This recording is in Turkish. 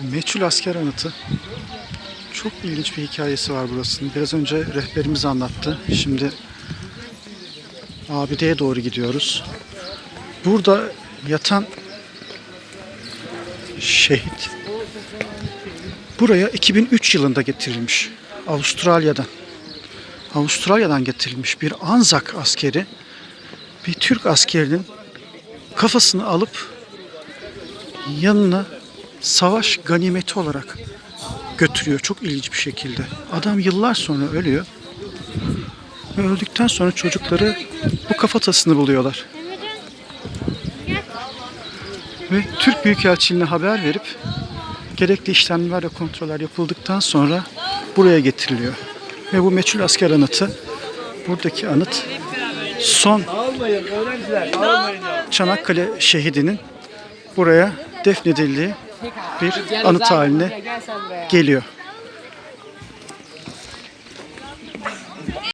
Meçhul asker anıtı. Çok ilginç bir hikayesi var burasının. Biraz önce rehberimiz anlattı. Şimdi abideye doğru gidiyoruz. Burada yatan şehit buraya 2003 yılında getirilmiş. Avustralya'dan. Avustralya'dan getirilmiş bir Anzak askeri bir Türk askerinin kafasını alıp yanına savaş ganimeti olarak götürüyor çok ilginç bir şekilde. Adam yıllar sonra ölüyor. Ve öldükten sonra çocukları bu kafatasını buluyorlar. Ve Türk Büyükelçiliğine haber verip gerekli işlemler ve kontroller yapıldıktan sonra buraya getiriliyor. Ve bu meçhul asker anıtı buradaki anıt son. Çanakkale şehidinin buraya defnedildiği bir anıt haline geliyor.